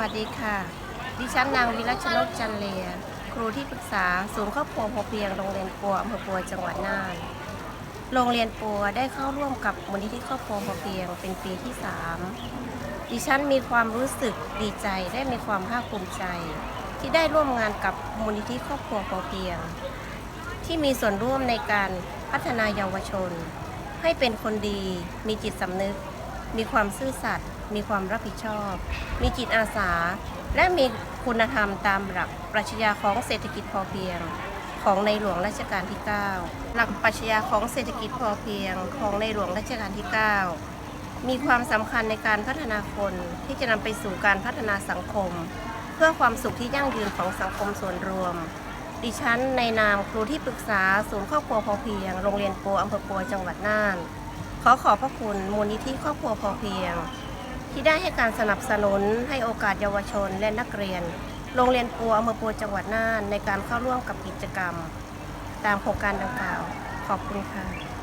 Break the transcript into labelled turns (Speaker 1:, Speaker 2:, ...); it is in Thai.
Speaker 1: วัสดีค่ะ ดิฉันนางวิรัชนกจันเลีย ครูที่ปรึกษาศูนย์ครอบครัวพอเพียงโรงเรียนปัวอำเภอปัวจังหวัดน่าน โรงเรียนปัวได้เข้าร่วมกับมูลนิธิครอบครัวพอเพียงเป็นปีที่ 3 ดิฉันมีความรู้สึกดีใจและมีความภาคภูมิใจ ที่ได้ร่วมงานกับมูลนิธิครอบครัวพอเพียง ที่มีส่วนร่วมในการพัฒนาเยาวชน ให้เป็นคนดีมีจิตสำนึก มีความซื่อสัตย์มีความรับผิดชอบ มีจิตอาสา และมีคุณธรรมตามหลักปรัชญาของเศรษฐกิจพอเพียง ของในหลวงรัชกาลที่ 9 หลักปรัชญาของเศรษฐกิจพอเพียง ของในหลวงรัชกาลที่ 9 มีความสำคัญในการพัฒนาคนที่จะนำไปสู่การพัฒนาสังคม เพื่อความสุขที่ยั่งยืนของสังคมส่วนรวม ดิฉันในนามครูที่ปรึกษาศูนย์ครอบครัวพอเพียง โรงเรียนปัวอำเภอปัวจังหวัดน่าน ขอขอบพระคุณมูลนิธิครอบครัวพอเพียง ที่ได้ให้การสนับสนุนให้โอกาสเยาวชนและนักเรียน โรงเรียนปัวอำเภอปัวจังหวัดน่านในการเข้าร่วมกับกิจกรรม ตามโครงการดังกล่าว ขอบคุณค่ะ